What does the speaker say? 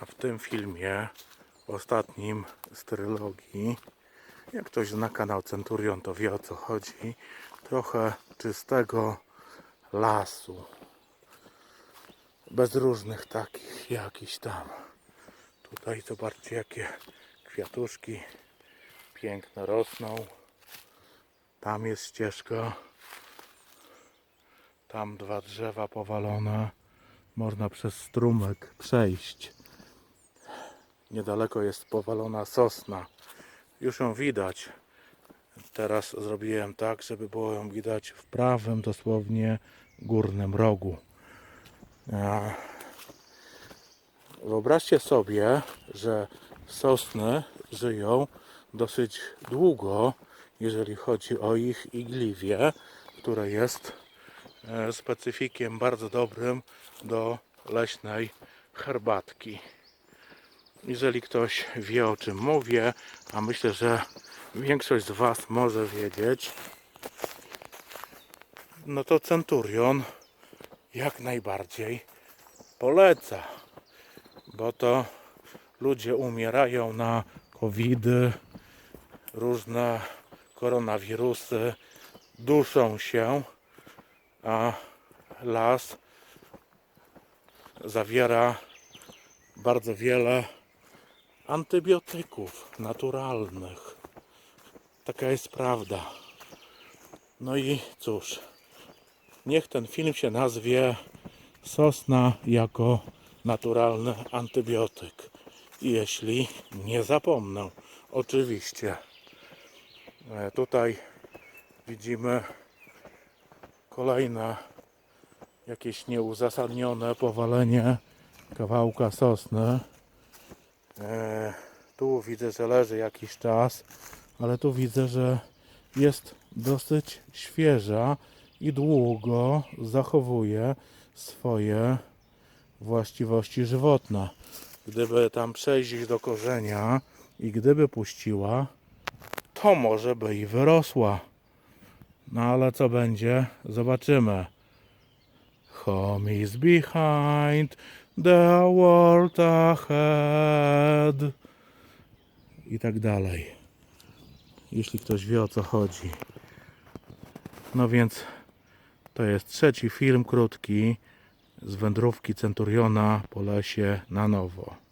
A w tym filmie, ostatnim z trylogii, jak ktoś zna kanał Centurion, to wie o co chodzi. Trochę czystego lasu. Bez różnych takich jakiś tam. Tutaj zobaczcie jakie kwiatuszki piękne rosną. Tam jest ścieżka. Tam dwa drzewa powalone. Można przez strumyk przejść. Niedaleko jest powalona sosna. Już ją widać. Teraz zrobiłem tak, żeby było ją widać w prawym dosłownie górnym rogu. Wyobraźcie sobie, że sosny żyją dosyć długo, jeżeli chodzi o ich igliwie, które jest e, specyfikiem bardzo dobrym do leśnej herbatki. Jeżeli ktoś wie o czym mówię, a myślę, że większość z Was może wiedzieć, no to Centurion jak najbardziej poleca, bo to ludzie umierają na covidy, różne koronawirusy, duszą się, a las zawiera bardzo wiele antybiotyków naturalnych. Taka jest prawda. No i cóż, niech ten film się nazwie Sosna jako naturalny antybiotyk. Jeśli nie zapomnę, oczywiście. E, Tutaj widzimy kolejne jakieś nieuzasadnione powalenie kawałka sosny. E, tu widzę, że leży jakiś czas, ale tu widzę, że jest dosyć świeża i długo zachowuje swoje właściwości żywotne. Gdyby tam przejść do korzenia i gdyby puściła, to może by i wyrosła. No ale co będzie? Zobaczymy. Home is behind, the world ahead. I tak dalej. Jeśli ktoś wie o co chodzi. No więc to jest trzeci film krótki z wędrówki Centuriona po lesie na nowo.